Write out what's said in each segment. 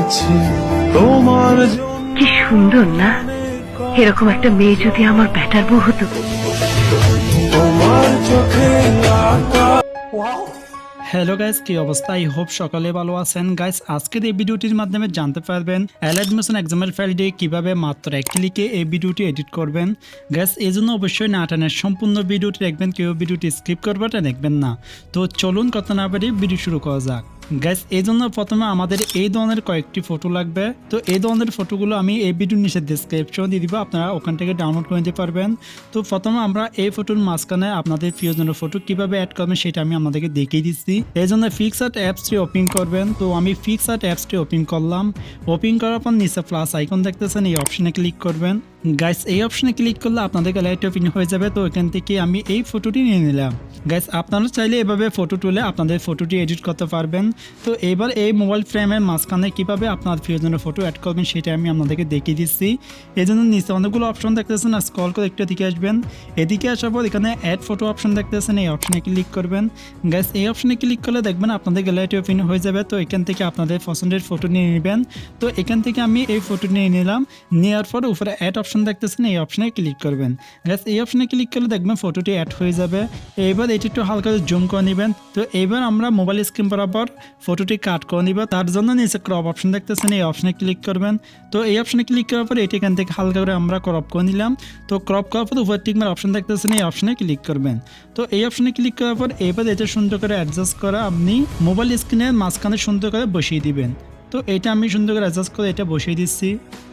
আছি। তোমার কি সুন্দর না? এরকম একটা মেয়ে যদি আমার ব্যাটার বউ হতো। তোমার চোখে হ্যালো গাইস কি অবস্থা? আই হোপ সকালে ভালো আছেন। গাইস আজকের এই ভিডিওটির মাধ্যমে জানতে পারবেন অ্যাডমিশন এক্সামের ফাইল দিয়ে কীভাবে মাত্র এক ক্লিকে এই ভিডিওটি এডিট করবেন। গাইস এই জন্য অবশ্যই না টানের সম্পূর্ণ ভিডিওটি দেখবেন কেউ ভিডিওটি স্কিপ করবাটা দেখবেন না। তো চলুন কথা না বাড়ি ভিডিও শুরু করা যাক। গাইস এই জন্য প্রথমে আমাদের এই ধরনের কয়েকটি ফটো লাগবে। তো এই ধরনের ফটোগুলো আমি এই ভিডিওর নিচে ডিসক্রিপশন দিয়ে দিব, আপনারা ওখান থেকে ডাউনলোড করে নিতে পারবেন। তো প্রথমে আমরা এই ফটোর মাঝখানে আপনাদের প্রিয়জনের ফটো কীভাবে অ্যাড করবেন সেটা আমি আপনাদেরকে দেখিয়ে দিচ্ছি। এই জন্য ফিক্স আর্ট অ্যাপসটি ওপেন করবেন। তো আমি ফিক্স আর্ট অ্যাপসটি ওপেন করলাম। ওপেন করার পর নিচে প্লাস আইকন দেখতেছেন, এই অপশনে ক্লিক করবেন। গাইস এই অপশনে ক্লিক করলে আপনাদের গ্যালারিটি ওপেন হয়ে যাবে, তো এখান থেকে আমি এই ফটোটি নিয়ে নিলাম। গাইস আপনারা চাইলে এভাবে ফটো তুলে আপনাদের ফটোটি এডিট করতে পারবেন। তো এবার এই মোবাইল ফ্রেমের মাঝখানে কীভাবে আপনার প্রিয়জনের ফটো অ্যাড করবেন, সেটা আমি আপনাদেরকে দেখিয়ে দিচ্ছি। এই জন্য নিচে অনেকগুলো অপশন দেখতেছেন, আর স্কল করে একটু দিকে আসবেন। এদিকে আসার পর এখানে অ্যাড ফটো অপশন দেখতেছেন, এই অপশনে ক্লিক করবেন। গাইস এই অপশনে ক্লিক করলে দেখবেন আপনাদের গ্যালারিটি ওপেন হয়ে যাবে, তো এখান থেকে আপনাদের পছন্দের ফটো নিয়ে নেবেন। তো এখান থেকে আমি এই ফটো নিয়ে নিলাম, নেওয়ার পর উপরে অ্যাড অপশন দেখতেছেন, এই অপশনে ক্লিক করবেন। গাইস এই অপশনে ক্লিক করলে দেখবেন ফটোটি অ্যাড হয়ে যাবে। এবার এটি একটু হালকা জুম করে নেবেন। তো এবার আমরা মোবাইল স্ক্রিন বরাবর ফটোটি কাট করে নিব। তার জন্য নিচে ক্রপ অপশন দেখতেছেন, এই অপশনে ক্লিক করবেন। তো এই অপশনে ক্লিক করার পর এটি এখান থেকে হালকা করে আমরা ক্রপ করে নিলাম। তো ক্রপ করার পর উপর টিকমার অপশন দেখতেছেন, এই অপশনে ক্লিক করবেন। তো এই অপশনে ক্লিক করার পর এবার এটা সুন্দর করে অ্যাডজাস্ট করা আপনি মোবাইল স্ক্রিনের মাঝখানে সুন্দর করে বসিয়ে দিবেন। তো এটা আমি সুন্দর করে অ্যাডজাস্ট করে এটা বসিয়ে দিচ্ছি।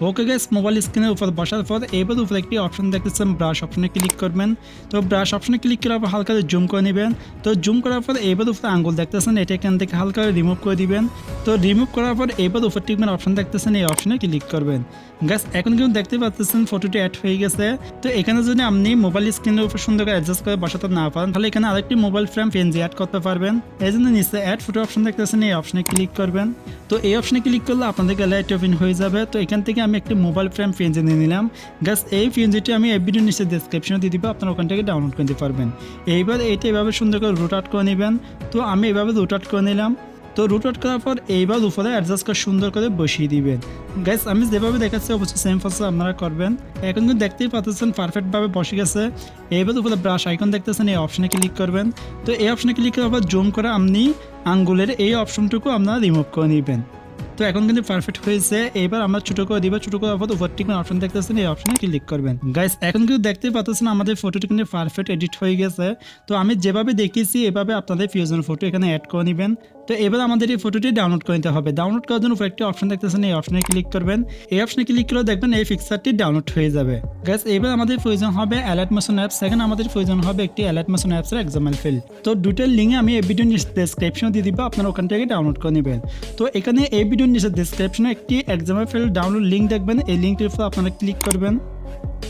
ওকে গ্যাস মোবাইল স্ক্রিনের উপর বসার পর এবার উপরে একটি অপশন দেখতেছেন ব্রাশ অপশনে ক্লিক করবেন। তো ব্রাশ অপশনে ক্লিক করার পর হালকা জুম করে নেবেন। তো জুম করার পর এবার উপরে আঙ্গুল দেখতেছেন, এটা এখান থেকে হালকা রিমুভ করে দিবেন। তো রিমুভ করার পর এবার উপর টিকমের অপশন দেখতেছেন, এই অপশনে ক্লিক করবেন। গ্যাস এখন কিন্তু দেখতে পাচ্ছেন ফটোটি অ্যাড হয়ে গেছে। তো এখানে যদি আপনি মোবাইল স্ক্রিনের উপর সুন্দর করে অ্যাডজাস্ট করে বসাতে না পারেন, তাহলে এখানে আরেকটি মোবাইল ফ্রেম পেনজি অ্যাড করতে পারবেন। এই জন্য নিচে অ্যাড ফটো অপশন দেখতেছেন, এই অপশনে ক্লিক করবেন। তো এই অপশনে ক্লিক করলে আপনাদের গ্যালারিটি ওপেন হয়ে যাবে। তো এখান থেকে আমি একটি মোবাইল ফ্রেম পেনজি নিয়ে নিলাম। গ্যাস এই পেনজিটি আমি এই ভিডিও নিচে ডিসক্রিপশনে দিয়ে দিব, আপনারা ওখান থেকে ডাউনলোড করতে পারবেন। এইবার এইটা এভাবে সুন্দর করে রুট আউট করে নেবেন। তো আমি এভাবে রুট আউট করে নিলাম। তো রুট আউট করার পর এইবার উপরে অ্যাডজাস্ট করে সুন্দর করে বসিয়ে দিবেন। গ্যাস আমি যেভাবে দেখাচ্ছি, অবশ্যই সেম প্রসেস আপনারা করবেন। এখন কিন্তু দেখতেই পাচ্ছেন পারফেক্টভাবে বসে গেছে। এইবার উপরে ব্রাশ আইকন দেখতেছেন, এই অপশনে ক্লিক করবেন। তো এই অপশনে ক্লিক করার পর জুম করে আপনি আঙ্গুলের এই অপশনটুকু আপনারা রিমুভ করে নেবেন। তো এখন কিন্তু পারফেক্ট হয়েছে। এবার আমরা ছোট করে দিব, ছোট করে উপর টিকমের অপশন দেখতেছেন, এই অপশনে ক্লিক করবেন। গাইস এখন কিন্তু দেখতে পাচ্ছেন আমাদের ফটোটি কিন্তু পারফেক্ট এডিট হয়ে গেছে। তো আমি যেভাবে দেখিয়েছি, এভাবে আপনাদের ফিউজন ফটো এখানে অ্যাড করে নেবেন। তো এবার আমাদের এই ফটোটি ডাউনলোড করে নিতে হবে। ডাউনলোড করার জন্য উপর একটি অপশন দেখতেছেন, এই অপশনে ক্লিক করবেন। এই অপশনে ক্লিক করে দেখবেন এই পিকচারটি ডাউনলোড হয়ে যাবে। গ্যাস এবার আমাদের প্রয়োজন হবে অ্যালার্ট মোশন অ্যাপ সেখানে আমাদের প্রয়োজন হবে একটি অ্যালার্ট মোশন অ্যাপসের এক্সাম্পল ফিল তো দুটোর লিঙ্কে আমি এই ভিডিও নিচে ডিসক্রিপশনে দিয়ে দিব, আপনারা ওখান থেকে ডাউনলোড করে নেবেন। তো এখানে এই ভিডিওর নিচে ডিসক্রিপশনে একটি এক্সাম্পল ফিল ডাউনলোড লিঙ্ক দেখবেন। এই লিঙ্কটির উপর আপনারা ক্লিক করবেন।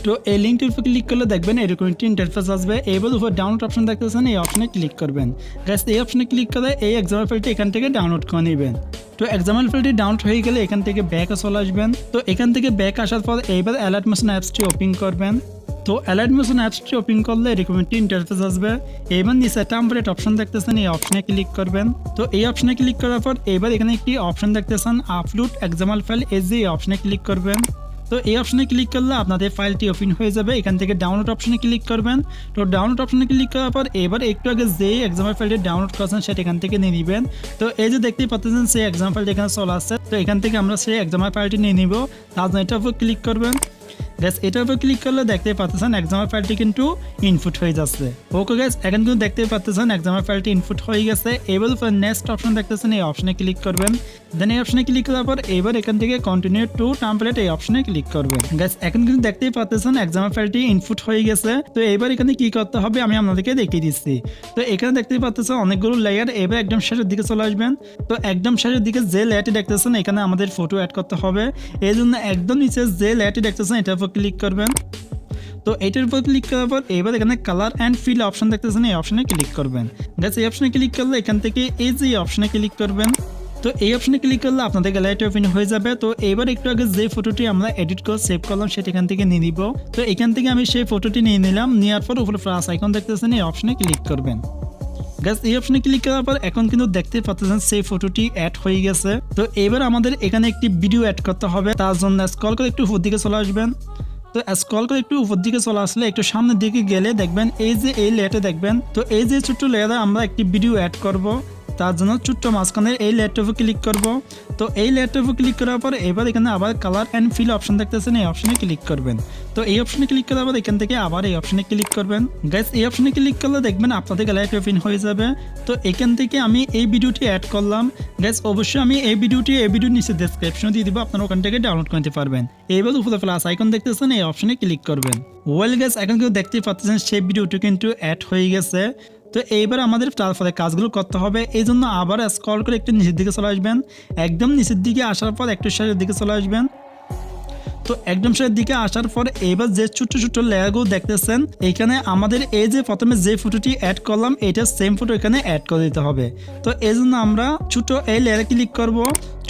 তো এই লিঙ্কটির উপর ক্লিক করলে দেখবেন এরকম একটি ইন্টারফেস আসবে। এবার উপর ডাউনলোড অপশন দেখতেছেন, এই অপশনে ক্লিক করবেন। গ্যাস এই অপশনে ক্লিক করে এই এক্সাম্পল ফাইলটি এখান থেকে ডাউনলোড করে নেবেন। তো এক্সাম্পল ফাইলটি ডাউনলোড হয়ে গেলে এখান থেকে ব্যাকে চলে আসবেন। তো এখান থেকে ব্যাক আসার পর এইবার অ্যালার্ট মোশন অ্যাপসটি ওপেন করবেন। তো অ্যালার্ট মোশন অ্যাপসটি ওপেন করলে এরকম একটি ইন্টারফেস আসবে। এবার নিচে টেম্পারেট অপশন দেখতেছেন, এই অপশনে ক্লিক করবেন। তো এই অপশনে ক্লিক করার পর এবার এখানে একটি অপশন দেখতেছেন আপলোড এক্সাম্পল ফাইল এস এই অপশনে ক্লিক করবেন। তো এই অপশনে ক্লিক করলে আপনাদের ফাইলটি ওপেন হয়ে যাবে। এখান থেকে ডাউনলোড অপশনে ক্লিক করবেন। তো ডাউনলোড অপশনে ক্লিক করার পর এবার একটু আগে যে এক্সাম্পল ফাইলটি ডাউনলোড করেছেন সেটা এখান থেকে নিয়ে নেবেন। তো এই যে দেখতে পাচ্ছেন সেই এক্সাম্পল ফাইলটি এখানে চলে আসছে। তো এখান থেকে আমরা সেই এক্সাম্পল ফাইলটি নিয়ে নিব। তার জন্য এটার উপর ক্লিক করবেন। গ্যাস এটার উপর ক্লিক করলে দেখতে পাচ্ছেন এক্সামের ফাইলটি কিন্তু ইনপুট হয়ে যাচ্ছে। ওকে গ্যাস এখন কিন্তু দেখতে পাচ্ছেন এক্সামের ফাইলটি ইনপুট হয়ে গেছে। এবার নেক্সট অপশন দেখতেছেন, এই অপশনে ক্লিক করবেন। দেন এই অপশনে ক্লিক করার পর এবার এখান থেকে কন্টিনিউ টু টাম্পলেট এই অপশনে ক্লিক করবেন গ্যাস এখন কিন্তু দেখতেই পাচ্ছেন এক্সামের ফাইলটি ইনপুট হয়ে গেছে। তো এবার এখানে কি করতে হবে আমি আপনাদেরকে দেখিয়ে দিচ্ছি। তো এখানে দেখতেই পাচ্ছেন অনেকগুলো লেয়ার এবার একদম শেষের দিকে চলে আসবেন। তো একদম শেষের দিকে যে লেয়ারটি দেখতেছেন, এখানে আমাদের ফটো অ্যাড করতে হবে। এই জন্য একদম নিচে যে লেয়ারটি দেখতেছেন, এটার উপর ক্লিক করবেন। তো এটার উপর ক্লিক করার পর এবার এখানে কালার অ্যান্ড ফিল অপশন দেখতেছেন, এই অপশনে ক্লিক করবেন। গাছ এই অপশনে ক্লিক করলে এখান থেকে এই যে অপশনে ক্লিক করবেন। তো এই অপশনে ক্লিক করলে আপনাদের গ্যালারিটি ওপেন হয়ে যাবে। তো এবার একটু আগে যে ফটোটি আমরা এডিট করে সেভ করলাম, সেটা এখান থেকে নিয়ে নিব। তো এখান থেকে আমি সেই ফটোটি নিয়ে নিলাম। নেওয়ার পর উপরে প্লাস আইকন দেখতেছেন, এই অপশনে ক্লিক করবেন। গাছ এই অপশনে ক্লিক করার পর এখন কিন্তু দেখতে পাচ্ছেন সেই ফটোটি অ্যাড হয়ে গেছে। তো এবার আমাদের এখানে একটি ভিডিও অ্যাড করতে হবে। তার জন্য স্ক্রল করে একটু উপর দিকে চলে আসবেন। তো স্ক্রল করে একটু উপর দিকে চলে আসলে একটু সামনের দিকে গেলে দেখবেন এই যে এই লেয়ারটা দেখবেন। তো এই যে ছোট্ট লেয়ারে আমরা একটি ভিডিও অ্যাড করব। তার জন্য ছোট্ট মাঝখানে এই উপর ক্লিক করব। তো এই উপর ক্লিক করার পর এবার এখানে আবার কালার অ্যান্ড ফিল অপশন দেখতেছেন, এই অপশনে ক্লিক করবেন। তো এই অপশনে ক্লিক করার পর এখান থেকে আবার এই অপশনে ক্লিক করবেন। গাইস এই অপশনে ক্লিক করলে দেখবেন আপনাদের গ্যালারি ওপেন হয়ে যাবে। তো এখান থেকে আমি এই ভিডিওটি অ্যাড করলাম। গাইস অবশ্যই আমি এই ভিডিওটি, এই ভিডিওর নিচে ডেসক্রিপশনে দিয়ে দিব, আপনারা ওখান থেকে ডাউনলোড করতে পারবেন। এইবার উপরে প্লাস আইকন দেখতেছেন, এই অপশনে ক্লিক করবেন। ওয়েল গাইস এখন কিন্তু দেখতেই পাচ্ছেন, সেই ভিডিওটি কিন্তু অ্যাড হয়ে গেছে। তো এইবার আমাদের তারপরে কাজগুলো করতে হবে। এই জন্য আবার স্ক্রল করে একটু নিচের দিকে চলে আসবেন। একদম নিচের দিকে আসার পর একটু শেষের দিকে চলে আসবেন। তো একদম শেষের দিকে আসার পর এবার যে ছোট্ট ছোট্ট লেয়ারগুলো দেখতেছেন এখানে আমাদের এই যে প্রথমে যে ফটোটি অ্যাড করলাম এটা সেম ফটো এখানে অ্যাড করে দিতে হবে। তো এই জন্য আমরা ছোট এই লেয়ারে ক্লিক করব।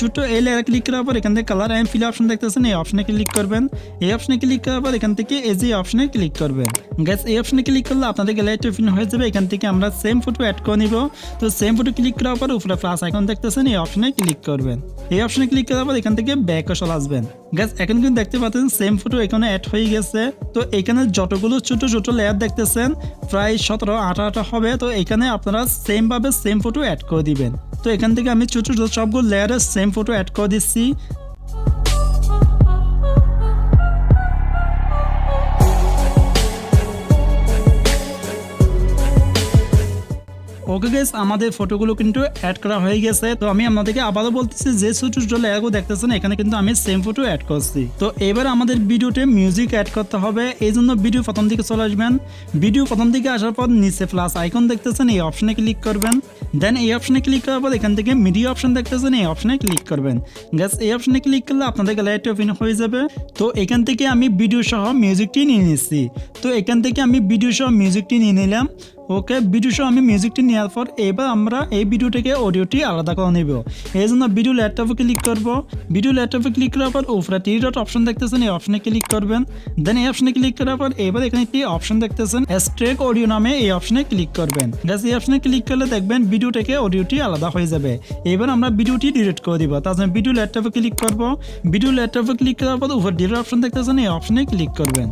ছোট এই লেয়ারে ক্লিক করার পর এখান থেকে কালার অ্যান্ড ফিল অপশন দেখতেছেন, এই অপশনে ক্লিক করবেন। এই অপশনে ক্লিক করার পর এখান থেকে যে অপশনে ক্লিক করবেন। গ্যাস এই অপশনে ক্লিক করলে আপনাদের গ্যালারিটি ওপেন হয়ে যাবে। এখান থেকে আমরা সেম ফটো অ্যাড করে নিব। তো সেম ফটো ক্লিক করার পর উপরে প্লাস আইকন দেখতেছেন, এই অপশনে ক্লিক করবেন। এই অপশনে ক্লিক করার পর এখান থেকে ব্যাক চলে আসবেন। গ্যাস এখন কিন্তু দেখতে পাচ্ছেন সেম ফটো এখানে অ্যাড হয়ে গেছে। তো এখানে যতগুলো ছোট ছোট লেয়ার দেখতেছেন, প্রায় সতেরো, আঠারোটা হবে। তো এখানে আপনারা সেম ভাবে সেম ফটো অ্যাড করে দিবেন। তো এখান থেকে আমি ছোট ছোট সবগুলো লেয়ারের সেম ফটো অ্যাড করে দিচ্ছি। ওকে গেস আমাদের ফটোগুলো কিন্তু অ্যাড করা হয়ে গেছে। তো আমি আপনাদেরকে আবারও বলতেছি, যে ছোট ছোট দেখতেছেন, এখানে কিন্তু আমি সেম ফটো অ্যাড করছি। তো এবার আমাদের ভিডিওতে মিউজিক অ্যাড করতে হবে। এই জন্য ভিডিও প্রথম দিকে চলে আসবেন। ভিডিও প্রথম দিকে আসার পর নিচে প্লাস আইকন দেখতেছেন, এই অপশনে ক্লিক করবেন। দেন এই অপশনে ক্লিক করার পর এখান থেকে মিডিয়া অপশন দেখতেছেন, এই অপশনে ক্লিক করবেন। গ্যাস এই অপশনে ক্লিক করলে আপনাদের গ্যালারিটি ওপেন হয়ে যাবে। তো এখান থেকে আমি ভিডিও সহ মিউজিকটি নিয়ে নিচ্ছি। তো এখান থেকে আমি ভিডিও সহ মিউজিকটি নিয়ে নিলাম। ওকে ভিডিও সহ আমি মিউজিকটি নেওয়ার পর এবার আমরা এই ভিডিও থেকে অডিওটি আলাদা করে নেব। এই জন্য ভিডিও ল্যাপটপে ক্লিক করব। ভিডিও ল্যাপটপে ক্লিক করার পর উপরে টি ডট অপশন দেখতেছেন, এই অপশনে ক্লিক করবেন। দেন এই অপশনে ক্লিক করার পর এবার এখানে একটি অপশন দেখতেছেন স্ট্রেক অডিও নামে এই অপশনে ক্লিক করবেন। জাস্ট এই অপশনে ক্লিক করলে দেখবেন ভিডিও থেকে অডিওটি আলাদা হয়ে যাবে। এবার আমরা ভিডিওটি ডিলিট করে দিব। তার জন্য ভিডিও ল্যাপটপে ক্লিক করব। ভিডিও ল্যাপটপে ক্লিক করার পর উপর ডিলিট অপশন দেখতেছেন, এই অপশনে ক্লিক করবেন।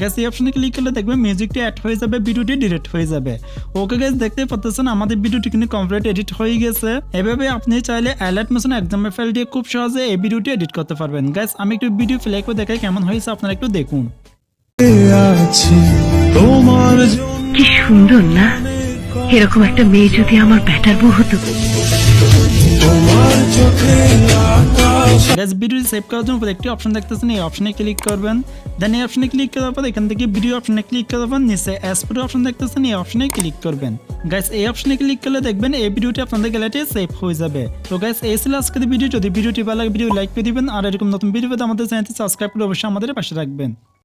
গ্যাস এই অপশনে ক্লিক করলে দেখবেন মিউজিকটি অ্যাড হয়ে যাবে ভিডিওটি ডিলিট হয়ে যাবে। ওকে গ্যাস দেখতে পাচ্ছেন আমাদের ভিডিওটি কিন্তু কমপ্লিট এডিট হয়ে গেছে। এভাবে আপনি চাইলে অ্যালার্ট মেশন এক্সামের ফাইল দিয়ে খুব সহজে এই ভিডিওটি এডিট করতে পারবেন। গ্যাস আমি একটু ভিডিও প্লে করে দেখাই কেমন হয়েছে, আপনারা একটু দেখুন। কি সুন্দর না? এরকম একটা মেয়ে যদি আমার ব্যাটার বউ হতো। গ্যাস ভিডিও সেভ করার জন্য একটি অপশন দেখতেছেন, এই অপশনে ক্লিক করবেন। দেন এই অপশনে ক্লিক করার পর এখান থেকে ভিডিও অপশনে ক্লিক নিচে অপশন দেখতেছেন, এই অপশনে ক্লিক করবেন। এই অপশনে ক্লিক করলে দেখবেন এই ভিডিওটি আপনাদের গ্যালারিতে সেভ হয়ে যাবে। তো গাইস এই ছিল আজকের ভিডিও যদি ভিডিওটি ভালো লাগে ভিডিও লাইক করে দিবেন। আর এরকম নতুন ভিডিও পেতে আমাদের চ্যানেলটি সাবস্ক্রাইব করে অবশ্যই আমাদের পাশে রাখবেন।